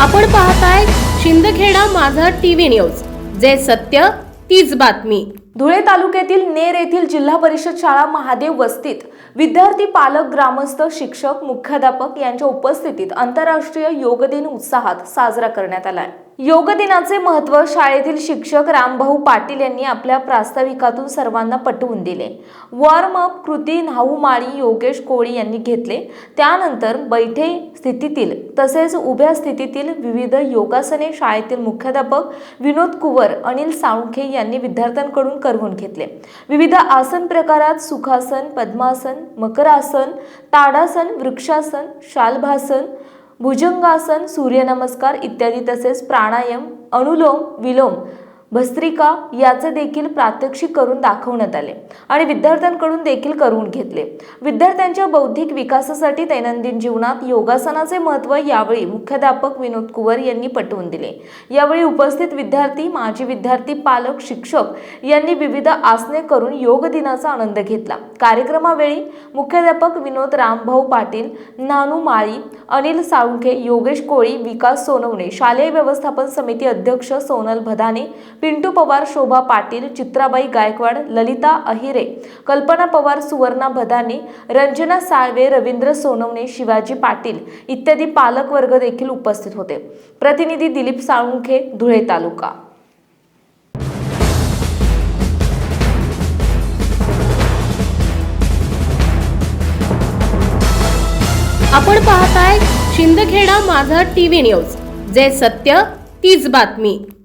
आपण पाहताय शिंदखेडा माझा टीव्ही न्यूज. जे सत्य तीच बातमी. धुळे तालुक्यातील नेर येथील जिल्हा परिषद शाळा महादेव वस्तीत विद्यार्थी पालक ग्रामस्थ शिक्षक मुख्याध्यापक यांच्या उपस्थितीत आंतरराष्ट्रीय योग दिन उत्साहात साजरा करण्यात आला आहे योग दिनाचे महत्त्व शाळेतील शिक्षक रामभाऊ पाटील यांनी आपल्या प्रास्ताविकातून सर्वांना पटवून दिले. वॉर्म अप कृती न्हाऊ माळी योगेश कोळी यांनी घेतले. त्यानंतर बैठे स्थितीतील तसेच उभ्या स्थितीतील विविध योगासने शाळेतील मुख्याध्यापक विनोद कुवर अनिल साळुंखे यांनी विद्यार्थ्यांकडून करवून घेतले. विविध आसन प्रकारात सुखासन पद्मासन मकरासन ताडासन वृक्षासन शालभासन भुजंगासन सूर्यनमस्कार इत्यादी तसेच प्राणायाम अनुलोम विलोम भस्त्रिका याचे देखील प्रात्यक्षिक करून दाखवण्यात आले आणि विद्यार्थ्यांकडून देखील करून घेतले. विद्यार्थ्यांच्या बौद्धिक विकासासाठी दैनंदिन जीवनात योगासनाचे महत्त्व यावेळी मुख्याध्यापक विनोद कुवर यांनी पटवून दिले. यावेळी उपस्थित विद्यार्थी माजी विद्यार्थी पालक शिक्षक यांनी विविध आसने करून योग दिनाचा आनंद घेतला. कार्यक्रमावेळी मुख्याध्यापक विनोद रामभाऊ पाटील नानू माळी अनिल साळुंखे योगेश कोळी विकास सोनवणे शालेय व्यवस्थापन समिती अध्यक्ष सोनल भदाने पिंटू पवार शोभा पाटील चित्राबाई गायकवाड ललिता अहिरे कल्पना पवार सुवर्णा भदानी रंजना साळवे रवींद्र सोनवणे शिवाजी पाटील इत्यादी पालकवर्ग देखील उपस्थित होते. प्रतिनिधी दिलीप साळुंखे धुळे तालुका. आपण पाहताय शिंदखेडा माझा टीव्ही न्यूज. जे सत्य तीच बातमी.